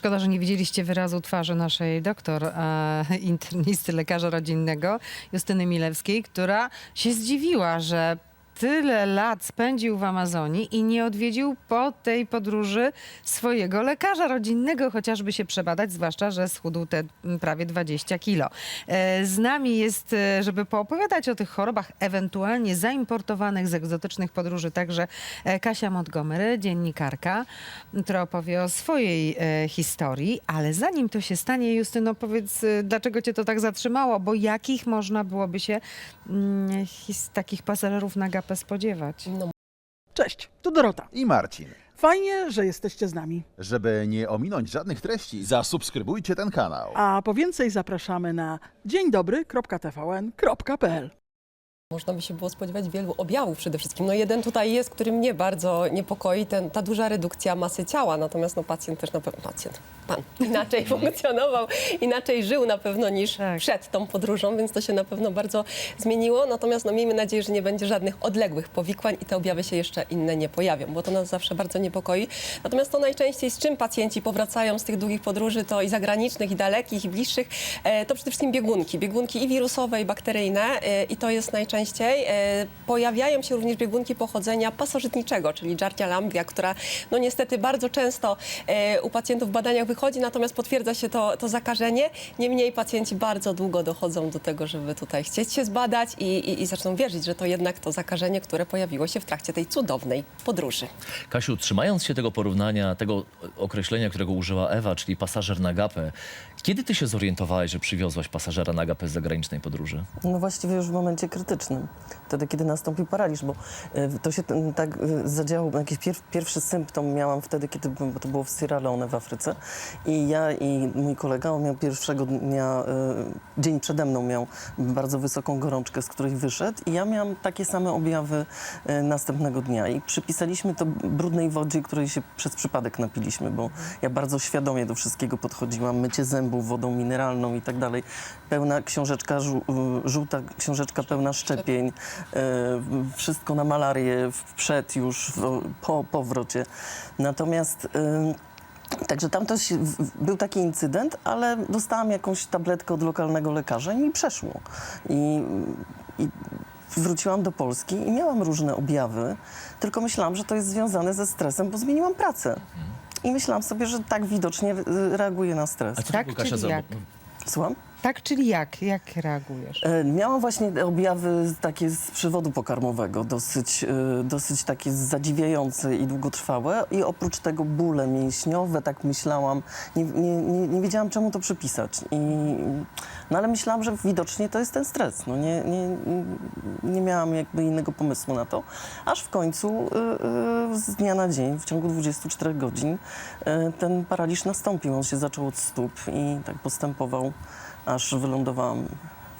Szkoda, że nie widzieliście wyrazu twarzy naszej doktor e, internisty, lekarza rodzinnego Justyny Milewskiej, która się zdziwiła, że tyle lat spędził w Amazonii i nie odwiedził po tej podróży swojego lekarza rodzinnego, chociażby się przebadać, zwłaszcza, że schudł te mm, prawie 20 kilo. E, Z nami jest, e, żeby poopowiadać o tych chorobach ewentualnie zaimportowanych z egzotycznych podróży, także e, Kasia Montgomery, dziennikarka, która opowie o swojej historii, ale zanim to się stanie, Justyno, powiedz, dlaczego cię to tak zatrzymało, bo jakich można byłoby się mm, takich pasażerów na gapę spodziewać? No, Cześć, tu Dorota. i Marcin. Fajnie, że jesteście z nami. Żeby nie ominąć żadnych treści, zasubskrybujcie ten kanał. A po więcej zapraszamy na dzień dobry.tvn.pl. można by się było spodziewać wielu objawów przede wszystkim. No jeden tutaj jest, który mnie bardzo niepokoi, ten, ta duża redukcja masy ciała. Natomiast no, pacjent też na pewno, pacjent, pan inaczej funkcjonował, inaczej żył na pewno niż Tak. przed tą podróżą, więc to się na pewno bardzo zmieniło. Natomiast no, miejmy nadzieję, że nie będzie żadnych odległych powikłań i te objawy się jeszcze inne nie pojawią, bo to nas zawsze bardzo niepokoi. Natomiast to najczęściej z czym pacjenci powracają z tych długich podróży, to i zagranicznych, i dalekich, i bliższych, e, to przede wszystkim biegunki. Biegunki i wirusowe, i bakteryjne e, i to jest najczęściej. E, Pojawiają się również biegunki pochodzenia pasożytniczego, czyli Giardia lamblia, która no niestety bardzo często e, u pacjentów w badaniach wychodzi, natomiast potwierdza się to, to zakażenie. Niemniej pacjenci bardzo długo dochodzą do tego, żeby tutaj chcieć się zbadać i, i, i zaczną wierzyć, że to jednak to zakażenie, które pojawiło się w trakcie tej cudownej podróży. Kasiu, trzymając się tego porównania, tego określenia, którego użyła Ewa, czyli pasażer na gapę, kiedy ty się zorientowałeś, że przywiozłaś pasażera na gapę z zagranicznej podróży? No właściwie już w momencie krytycznym, wtedy kiedy nastąpił paraliż, bo y, to się tak y, zadziało, jakiś pier, pierwszy symptom miałam wtedy, kiedy bo to było w Sierra Leone w Afryce. I ja i mój kolega, on miał pierwszego dnia, y, dzień przede mną miał bardzo wysoką gorączkę, z której wyszedł. I ja miałam takie same objawy następnego dnia. I przypisaliśmy to brudnej wodzie, której się przez przypadek napiliśmy, bo ja bardzo świadomie do wszystkiego podchodziłam, mycie zębów wodą mineralną i tak dalej. Pełna książeczka, żół- żółta książeczka pełna szczepień, y, wszystko na malarię w- przed już, po powrocie. Natomiast Także tam w- był taki incydent, ale dostałam jakąś tabletkę od lokalnego lekarza i mi przeszło. I, i wróciłam do Polski i miałam różne objawy, tylko myślałam, że to jest związane ze stresem, bo zmieniłam pracę. I myślałam sobie, że tak widocznie y, reaguję na stres. A co Tak, Kasia, czyli jak? Słucham? Tak, czyli jak? Jak reagujesz? E, Miałam właśnie objawy takie z przewodu pokarmowego, dosyć, e, dosyć takie zadziwiające i długotrwałe. I oprócz tego bóle mięśniowe, tak myślałam, nie, nie, nie, nie wiedziałam czemu to przypisać. I, no ale myślałam, że widocznie to jest ten stres. No nie, nie, nie miałam jakby innego pomysłu na to. Aż w końcu e, e, z dnia na dzień, w ciągu 24 godzin, e, ten paraliż nastąpił. On się zaczął od stóp i tak postępował, aż wylądowałam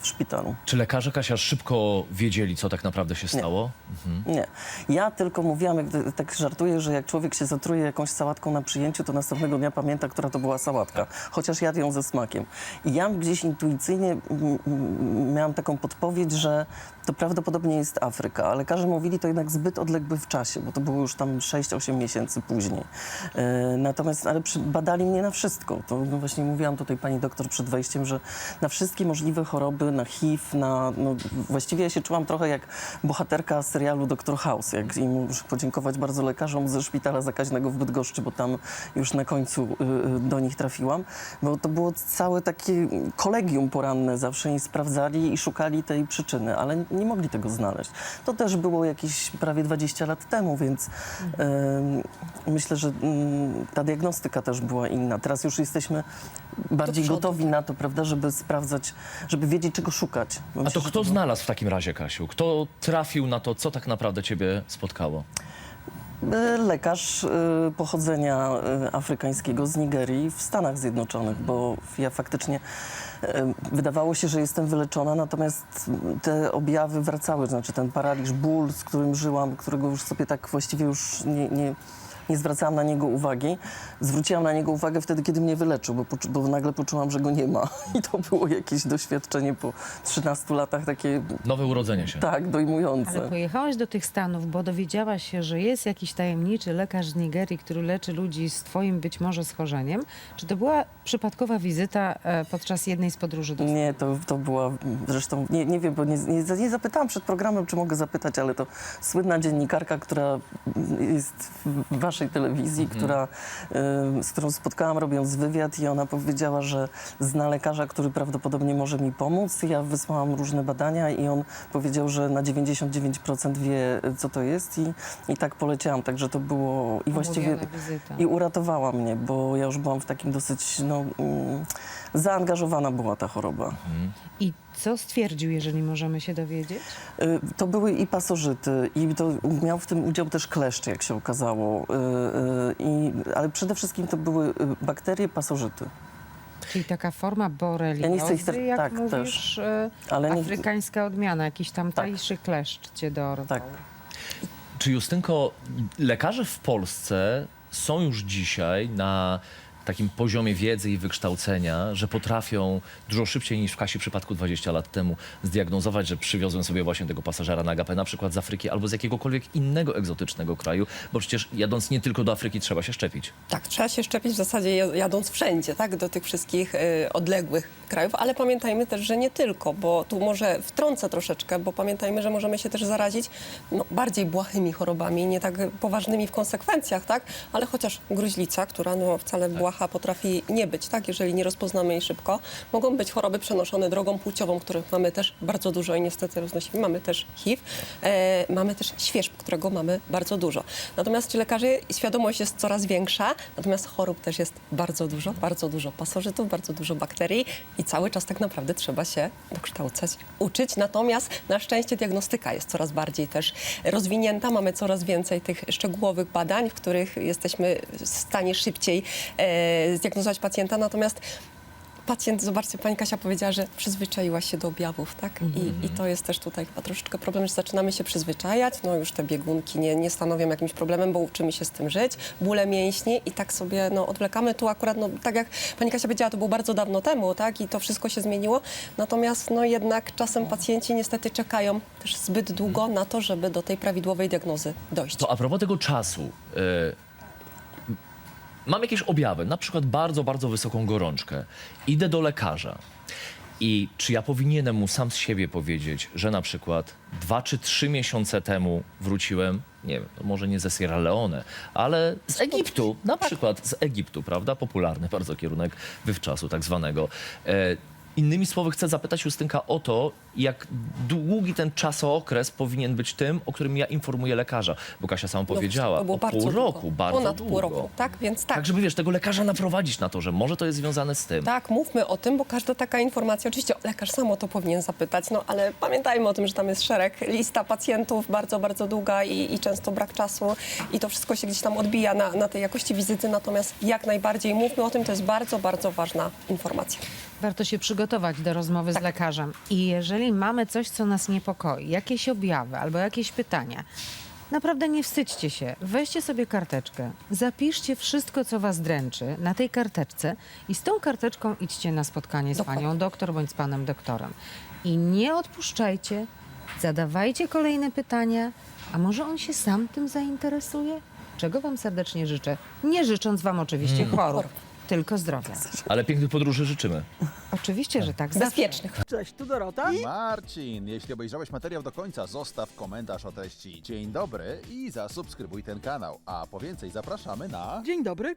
w szpitalu. Czy lekarze, Kasia, szybko wiedzieli, co tak naprawdę się stało? Mhm. Nie. Ja tylko mówiłam, jak, tak żartuję, że jak człowiek się zatruje jakąś sałatką na przyjęciu, to następnego dnia pamięta, która to była sałatka. Chociaż jadł ją ze smakiem. I ja gdzieś intuicyjnie mm, mm, miałam taką podpowiedź, że to prawdopodobnie jest Afryka, ale lekarze mówili to jednak zbyt odległy w czasie, bo to było już tam 6-8 miesięcy później. E, natomiast, ale przy, badali mnie na wszystko. To no właśnie mówiłam tutaj pani doktor przed wejściem, że na wszystkie możliwe choroby, na HIV, na, no, właściwie ja się czułam trochę jak bohaterka serialu Dr. House. Jak, I muszę podziękować bardzo lekarzom ze szpitala zakaźnego w Bydgoszczy, bo tam już na końcu y, y, do nich trafiłam, bo to było całe takie kolegium poranne zawsze i sprawdzali i szukali tej przyczyny, ale nie mogli tego znaleźć. To też było jakieś prawie 20 lat temu, więc y, myślę, że y, ta diagnostyka też była inna. Teraz już jesteśmy bardziej gotowi na to, prawda, żeby sprawdzać, żeby wiedzieć, czego szukać. Bo A myślę, to kto znalazł w takim razie, Kasiu? Kto trafił na to, co tak naprawdę ciebie spotkało? E, Lekarz e, pochodzenia e, afrykańskiego z Nigerii w Stanach Zjednoczonych, bo ja faktycznie wydawało się, że jestem wyleczona, natomiast te objawy wracały, znaczy ten paraliż, ból, z którym żyłam, którego już sobie tak właściwie już nie, nie, nie zwracałam na niego uwagi. Zwróciłam na niego uwagę wtedy, kiedy mnie wyleczył, bo, bo nagle poczułam, że go nie ma. I to było jakieś doświadczenie po 13 latach takie, Nowe urodzenie się. tak, dojmujące. Ale pojechałaś do tych Stanów, bo dowiedziałaś się, że jest jakiś tajemniczy lekarz z Nigerii, który leczy ludzi z twoim być może schorzeniem. Czy to była przypadkowa wizyta e, podczas jednej z podróży do Nie, to, to była, zresztą nie, nie wiem, bo nie, nie, nie zapytałam przed programem, czy mogę zapytać, ale to słynna dziennikarka, która jest w waszej telewizji, która, y, z którą spotkałam robiąc wywiad i ona powiedziała, że zna lekarza, który prawdopodobnie może mi pomóc. Ja wysłałam różne badania i on powiedział, że na 99% wie, co to jest i, i tak poleciałam, także to było i właściwie... I uratowała mnie, bo ja już byłam w takim dosyć, no, mm, zaangażowana była ta choroba. I co stwierdził, jeżeli możemy się dowiedzieć? Y, To były i pasożyty, i to miał w tym udział też kleszcz, jak się okazało. Y, y, I, ale przede wszystkim to były bakterie, pasożyty. Czyli taka forma Ja nie boreliozy, ter- jak tak, mówisz, e, Ale nie, afrykańska odmiana, jakiś tam tajszy kleszcz cię dorwał. tak. Czy Justynko, lekarze w Polsce są już dzisiaj na takim poziomie wiedzy i wykształcenia, że potrafią dużo szybciej niż w Kasi przypadku 20 lat temu zdiagnozować, że przywiozłem sobie właśnie tego pasażera na agapę, na przykład z Afryki albo z jakiegokolwiek innego egzotycznego kraju, bo przecież jadąc nie tylko do Afryki trzeba się szczepić. Tak, trzeba się szczepić w zasadzie ja- jadąc wszędzie, tak, do tych wszystkich y, odległych krajów, ale pamiętajmy też, że nie tylko, bo tu może wtrącę troszeczkę, bo pamiętajmy, że możemy się też zarazić no, bardziej błahymi chorobami, nie tak poważnymi w konsekwencjach, tak, ale chociaż gruźlica, która no, wcale błaha potrafi nie być, tak, jeżeli nie rozpoznamy jej szybko, mogą być choroby przenoszone drogą płciową, których mamy też bardzo dużo i niestety roznosimy. Mamy też HIV, e, mamy też świerzb, którego mamy bardzo dużo. Natomiast ci lekarze, świadomość jest coraz większa, natomiast chorób też jest bardzo dużo, bardzo dużo pasożytów, bardzo dużo bakterii i cały czas tak naprawdę trzeba się dokształcać, uczyć. Natomiast na szczęście diagnostyka jest coraz bardziej też rozwinięta, mamy coraz więcej tych szczegółowych badań, w których jesteśmy w stanie szybciej e, zdiagnozować pacjenta, natomiast pacjent, zobaczcie, pani Kasia powiedziała, że przyzwyczaiła się do objawów, tak? I, I to jest też tutaj chyba troszeczkę problem, że zaczynamy się przyzwyczajać, no już te biegunki nie, nie stanowią jakimś problemem, bo uczymy się z tym żyć, bóle mięśni i tak sobie no, odwlekamy. Tu akurat, no, tak jak pani Kasia powiedziała, to było bardzo dawno temu, tak? I to wszystko się zmieniło, natomiast no jednak czasem pacjenci niestety czekają też zbyt długo na to, żeby do tej prawidłowej diagnozy dojść. To a propos tego czasu. y, mam jakieś objawy, na przykład bardzo, bardzo wysoką gorączkę. Idę do lekarza. I czy ja powinienem mu sam z siebie powiedzieć, że na przykład dwa czy trzy miesiące temu wróciłem, nie wiem, no może nie ze Sierra Leone, ale z Egiptu, na przykład z Egiptu, prawda? Popularny bardzo kierunek wywczasu tak zwanego. E, Innymi słowy, chcę zapytać Justynka o to, jak długi ten czasookres powinien być tym, o którym ja informuję lekarza. Bo Kasia sama No, powiedziała, to było o bardzo pół długo. roku, bardzo Ponad długo. pół roku, tak? Więc tak. Tak, żeby wiesz, tego lekarza naprowadzić na to, że może to jest związane z tym. Tak, mówmy o tym, bo każda taka informacja, oczywiście lekarz sam o to powinien zapytać, no ale pamiętajmy o tym, że tam jest szereg, lista pacjentów bardzo, bardzo długa i, i często brak czasu i to wszystko się gdzieś tam odbija na, na tej jakości wizyty, natomiast jak najbardziej mówmy o tym, to jest bardzo, bardzo ważna informacja. Warto się przygotować do rozmowy z lekarzem. I jeżeli mamy coś, co nas niepokoi, jakieś objawy albo jakieś pytania, naprawdę nie wstydźcie się. Weźcie sobie karteczkę, zapiszcie wszystko, co was dręczy na tej karteczce i z tą karteczką idźcie na spotkanie z Dokładnie. panią doktor bądź z panem doktorem. I nie odpuszczajcie, zadawajcie kolejne pytania, a może on się sam tym zainteresuje? Czego wam serdecznie życzę. Nie życząc wam oczywiście chorób, tylko zdrowia. Ale pięknych podróży życzymy. Oczywiście, że tak. Zawsze. Bezpiecznych. Cześć, tu Dorota. Marcin, jeśli obejrzałeś materiał do końca, zostaw komentarz o treści. Dzień dobry i zasubskrybuj ten kanał. A po więcej zapraszamy na... Dzień dobry,